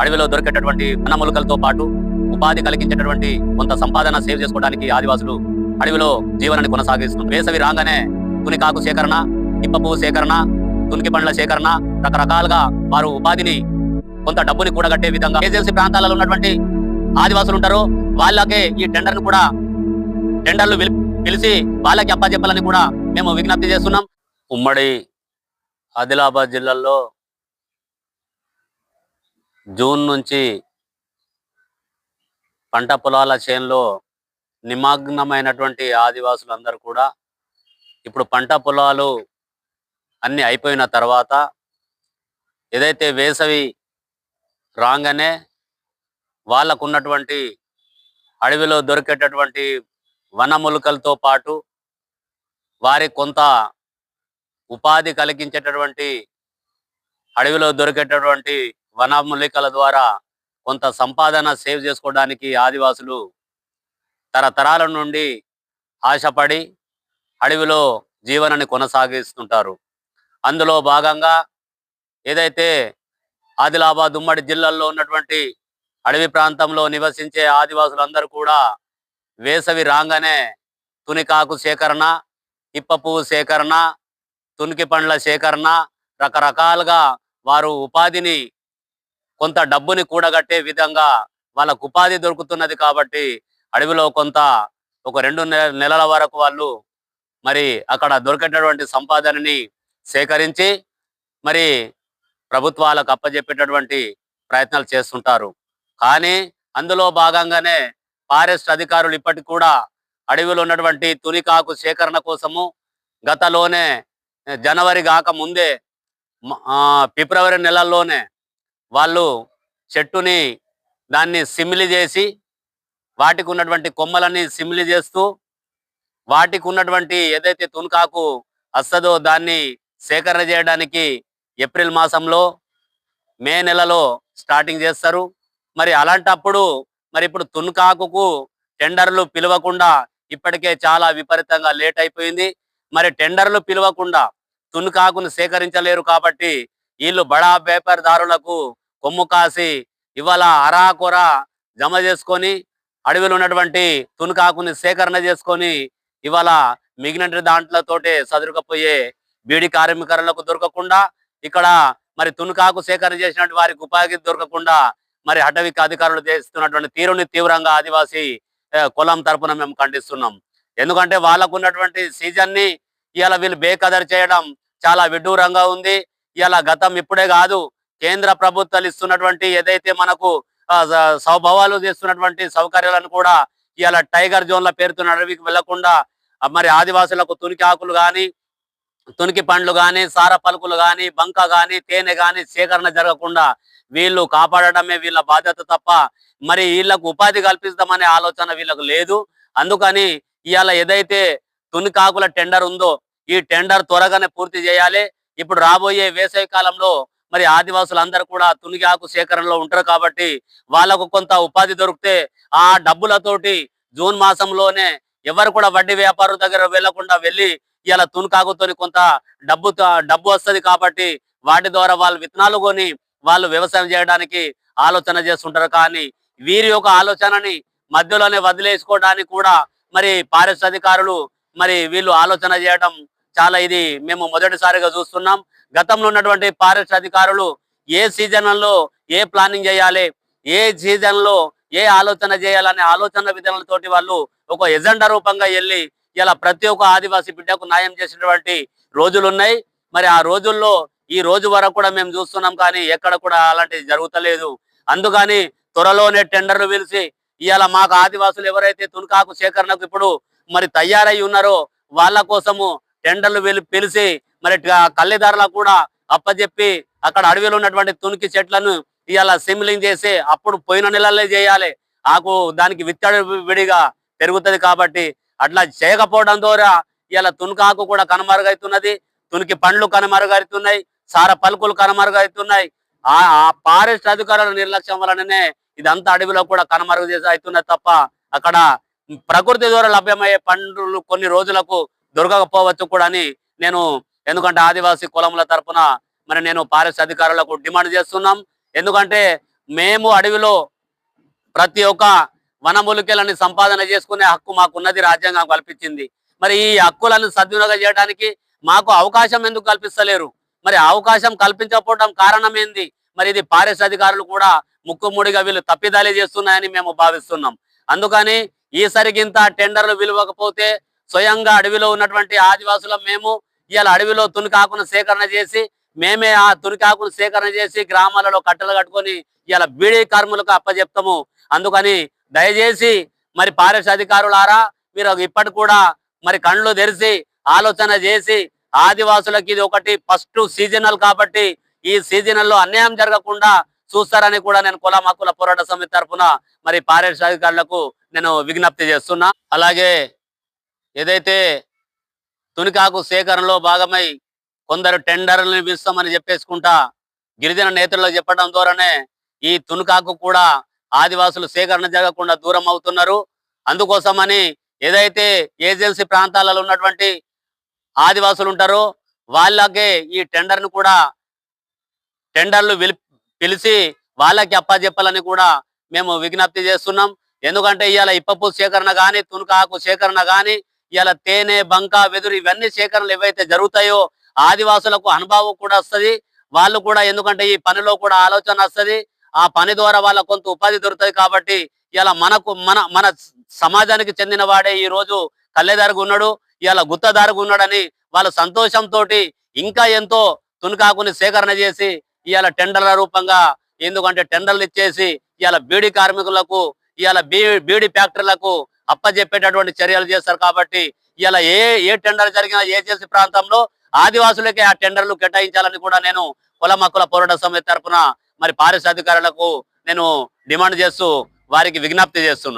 అడవిలో దొరికేటటువంటి వనమూలికలతో పాటు ఉపాధి కలిగించేటటువంటి కొంత సంపాదన సేవ్ చేసుకోవడానికి ఆదివాసులు అడవిలో జీవనాన్ని కొనసాగిస్తున్నారు. వేసవి రాగానే తునికాకు సేకరణ ఇప్పపువ్వు సేకరణ తునికి పండ్ల సేకరణ రకరకాలుగా వారు ఉపాధిని కొంత డబ్బుని కూడగట్టే విధంగా ఏజెన్సీ ప్రాంతాలలో ఉన్నటువంటి ఆదివాసులు ఉంటారు. వాళ్ళకే ఈ టెండర్ను కూడా టెండర్లు పిలిచి వాళ్ళకి అప్పచెప్పాలని కూడా మేము విజ్ఞప్తి చేస్తున్నాం. ఉమ్మడి ఆదిలాబాద్ జిల్లాలో జూన్ నుంచి పంట పొలాల చేనులో నిమగ్నమైనటువంటి ఆదివాసులందరూ కూడా ఇప్పుడు పంట పొలాలు అన్ని అయిపోయిన తర్వాత ఏదైతే వేసవి రాగానే వాళ్ళకు ఉన్నటువంటి అడవిలో దొరికేటటువంటి వనములకలతో పాటు వారి కొంత ఉపాధి కలిగించేటటువంటి అడవిలో దొరికేటటువంటి వనమూలికల ద్వారా కొంత సంపాదన సేవ్ చేసుకోవడానికి ఆదివాసులు తరతరాల నుండి ఆశపడి అడవిలో జీవనాన్ని కొనసాగిస్తుంటారు. అందులో భాగంగా ఏదైతే ఆదిలాబాద్ ఉమ్మడి జిల్లాల్లో ఉన్నటువంటి అడవి ప్రాంతంలో నివసించే ఆదివాసులందరూ కూడా వేసవి రాగానే తునికాకు సేకరణ ఇప్ప పువ్వు సేకరణ తునికి పండ్ల సేకరణ రకరకాలుగా వారు ఉపాధిని కొంత డబ్బుని కూడగట్టే విధంగా వాళ్ళకు ఉపాధి దొరుకుతున్నది కాబట్టి అడవిలో కొంత ఒక రెండు నెలల వరకు వాళ్ళు మరి అక్కడ దొరికేటటువంటి సంపాదనని సేకరించి మరి ప్రభుత్వాలకు అప్పజెప్పేటటువంటి ప్రయత్నాలు చేస్తుంటారు. కానీ అందులో భాగంగానే ఫారెస్ట్ అధికారులు ఇప్పటికి కూడా అడవిలో ఉన్నటువంటి తునికాకు సేకరణ కోసము గతలోనే జనవరి కాక ముందే ఫిబ్రవరి నెలల్లోనే వాళ్ళు చెట్టుని దాన్ని సిమిలి చేసి వాటికి ఉన్నటువంటి కొమ్మలని సిమిలి చేస్తూ వాటికి ఉన్నటువంటి ఏదైతే తునుకాకు వస్తుందో దాన్ని సేకరణ చేయడానికి ఏప్రిల్ మాసంలో మే నెలలో స్టార్టింగ్ చేస్తారు. మరి అలాంటప్పుడు మరి ఇప్పుడు తున్కాకుకు టెండర్లు పిలవకుండా ఇప్పటికే చాలా విపరీతంగా లేట్ అయిపోయింది. మరి టెండర్లు పిలవకుండా తున్కాకును సేకరించలేరు కాబట్టి వీళ్ళు బడా వ్యాపారదారులకు కొమ్ము కాసి ఇవాళ అరాకొర జమ చేసుకొని అడవిలో ఉన్నటువంటి తున్కాకుని సేకరణ చేసుకొని ఇవాళ మిగిలిన దాంట్లతోటే సదురుకపోయే బీడి కార్మికులకు దొరకకుండా ఇక్కడ మరి తునుకాకు సేకరణ చేసినటువంటి వారికి ఉపాధి దొరకకుండా మరి అటవిక అధికారులు చేస్తున్నటువంటి తీరుని తీవ్రంగా ఆదివాసీ కులం తరపున మేము ఖండిస్తున్నాం. ఎందుకంటే వాళ్ళకు ఉన్నటువంటి సీజన్ని ఇవాళ వీళ్ళు బేకదర్ చేయడం చాలా విడ్డూరంగా ఉంది. ఇవాళ గతం ఇప్పుడే కాదు కేంద్ర ప్రభుత్వాలు ఇస్తున్నటువంటి ఏదైతే మనకు సౌభవాలు సౌభావాలు చేస్తున్నటువంటి సౌకర్యాలను కూడా ఇవాళ టైగర్ జోన్ల పేరుతో అడవికి వెళ్ళకుండా మరి ఆదివాసులకు తునికి ఆకులు కానీ తునికి పండ్లు గాని సార పలుకులు కానీ బంక కానీ తేనె కానీ సేకరణ జరగకుండా వీళ్ళు కాపాడటమే వీళ్ళ బాధ్యత తప్ప మరి వీళ్ళకు ఉపాధి కల్పిస్తామనే ఆలోచన వీళ్ళకు లేదు. అందుకని ఇవాళ ఏదైతే తునికాకుల టెండర్ ఉందో ఈ టెండర్ త్వరగానే పూర్తి చేయాలి. ఇప్పుడు రాబోయే వేసవి కాలంలో మరి ఆదివాసులందరూ కూడా తునికాకు సేకరణలో ఉంటారు కాబట్టి వాళ్ళకు కొంత ఉపాధి దొరికితే ఆ డబ్బులతోటి జూన్ మాసంలోనే ఎవరు కూడా వడ్డీ వ్యాపారం దగ్గర వెళ్ళకుండా వెళ్ళి ఇలా తునికాకుతోని కొంత డబ్బు డబ్బు వస్తది కాబట్టి వాటి ద్వారా వాళ్ళు విత్తనాలు కొని వాళ్ళు వ్యవసాయం చేయడానికి ఆలోచన చేస్తుంటారు. కానీ వీరి యొక్క ఆలోచనని మధ్యలోనే వదిలేసుకోవడానికి కూడా మరి పారిశ్రామికారులు అధికారులు మరి వీళ్ళు ఆలోచన చేయడం చాలా ఇది మేము మొదటిసారిగా చూస్తున్నాం. గతంలో ఉన్నటువంటి ఫారెస్ట్ అధికారులు ఏ సీజన్లలో ఏ ప్లానింగ్ చేయాలి ఏ సీజన్లో ఏ ఆలోచన చేయాలనే ఆలోచన విధానాలతోటి వాళ్ళు ఒక ఎజెండా రూపంగా వెళ్ళి ఇలా ప్రతి ఒక్క ఆదివాసీ బిడ్డకు న్యాయం చేసినటువంటి రోజులు ఉన్నాయి. మరి ఆ రోజుల్లో ఈ రోజు వరకు కూడా మేము చూస్తున్నాం కానీ ఎక్కడ కూడా అలాంటిది జరుగుతలేదు. అందుకని త్వరలోనే టెండర్లు పిలిచి ఇవాళ మాకు ఆదివాసులు ఎవరైతే తునికాకు సేకరణకు ఇప్పుడు మరి తయారై ఉన్నారో వాళ్ళ కోసము టెండర్లు పిలి పిలిచి మరి ట- కూడా అప్పచెప్పి అక్కడ అడవిలో ఉన్నటువంటి తునికి చెట్లను ఇవాళ సిమ్లింగ్ చేసి అప్పుడు పోయిన నెలలే చేయాలి. ఆకు దానికి విత్తడి విడిగా పెరుగుతది కాబట్టి అట్లా చేయకపోవడం ద్వారా ఇవాళ తునికాకు కూడా కనుమరుగైతున్నది. తునికి పండ్లు కనుమరుగవుతున్నాయి సార పలుకులు కనుమరుగవుతున్నాయి ఆ ఆ ఫారెస్ట్ అధికారుల నిర్లక్ష్యం వలననే ఇదంతా అడవిలో కూడా కనుమరుగు చేసి అవుతున్నది తప్ప అక్కడ ప్రకృతి ద్వారా లభ్యమయ్యే పండ్లు కొన్ని రోజులకు దొరకకపోవచ్చు కూడా అని నేను ఎందుకంటే ఆదివాసీ కులముల తరపున మరి నేను ఫారెస్ట్ అధికారులకు డిమాండ్ చేస్తున్నాం. ఎందుకంటే మేము అడవిలో ప్రతి ఒక్క వనమూలికలని సంపాదన చేసుకునే హక్కు మాకున్నది రాజ్యాంగం కల్పించింది. మరి ఈ హక్కులను సద్వినియోగం చేయడానికి మాకు అవకాశం ఎందుకు కల్పిస్తలేరు? మరి అవకాశం కల్పించకపోవడం కారణం ఏంది? మరి ఇది పారిశ అధికారులు కూడా ముక్కుముడిగా వీళ్ళు తప్పిదాలే చేస్తున్నాయని మేము భావిస్తున్నాం. అందుకని ఈసరికింత టెండర్లు విలువకపోతే స్వయంగా అడవిలో ఉన్నటువంటి ఆదివాసులు మేము ఇవాళ అడవిలో తునికాకును సేకరణ చేసి మేమే ఆ తునికాకును సేకరణ చేసి గ్రామాలలో కట్టెలు కట్టుకొని ఇవాళ బీడీ కార్మికులకు అప్పజెప్తాము. అందుకని దయచేసి మరి పారిశ అధికారులారా మీరు ఇప్పటి కూడా మరి కళ్ళు తెరిచి ఆలోచన చేసి ఆదివాసులకి ఇది ఒకటి ఫస్ట్ సీజనల్ కాబట్టి ఈ సీజనల్లో అన్యాయం జరగకుండా చూస్తారని కూడా నేను కులమాకుల పోరాట సమితి తరఫున మరి పారిశ్రామికారులకు నేను విజ్ఞప్తి చేస్తున్నా. అలాగే ఏదైతే తునికాకు సేకరణలో భాగమై కొందరు టెండర్లను ఇస్తామని చెప్పేసుకుంటా గిరిజన నేతల్లో చెప్పడం ద్వారానే ఈ తునికాకు కూడా ఆదివాసులు సేకరణ జరగకుండా దూరం అవుతున్నారు. అందుకోసమని ఏదైతే ఏజెన్సీ ప్రాంతాలలో ఉన్నటువంటి ఆదివాసులు ఉంటారో వాళ్ళకే ఈ టెండర్ను కూడా టెండర్లు పిలిచి వాళ్ళకి అప్పచెప్పాలని కూడా మేము విజ్ఞప్తి చేస్తున్నాం. ఎందుకంటే ఇవాళ ఇప్పపు సేకరణ కానీ తునుకాకు సేకరణ కానీ ఇలా తేనె బంక వెదురు ఇవన్నీ సేకరణలు ఏవైతే జరుగుతాయో ఆదివాసులకు అనుభవం కూడా వస్తది. వాళ్ళు కూడా ఎందుకంటే ఈ పనిలో కూడా ఆలోచన వస్తది. ఆ పని ద్వారా వాళ్ళ కొంత ఉపాధి దొరుకుతుంది కాబట్టి ఇలా మనకు మన మన సమాజానికి చెందిన వాడే ఈ రోజు కళ్ళేదారుగా ఉన్నాడు. ఇలా గుత్తదారుగా ఉన్నాడని వాళ్ళ సంతోషంతో ఇంకా ఎంతో తునికాకుని సేకరణ చేసి ఇవాళ టెండర్ల రూపంగా ఎందుకంటే టెండర్లు ఇచ్చేసి ఇవాళ బీడీ కార్మికులకు ఇవాళ బీ బీడీ ఫ్యాక్టరీలకు అప్పజెప్పేటటువంటి చర్యలు చేస్తారు కాబట్టి ఇలా ఏ ఏ టెండర్ జరిగినా ఏజెన్సీ ప్రాంతంలో ఆదివాసులకే ఆ టెండర్లు కేటాయించాలని కూడా నేను కులమక్కుల పోరాట సమితి తరఫున మరి పారిశ్రామికారులకు నేను డిమాండ్ చేస్తూ వారికి విజ్ఞప్తి చేస్తున్నాను.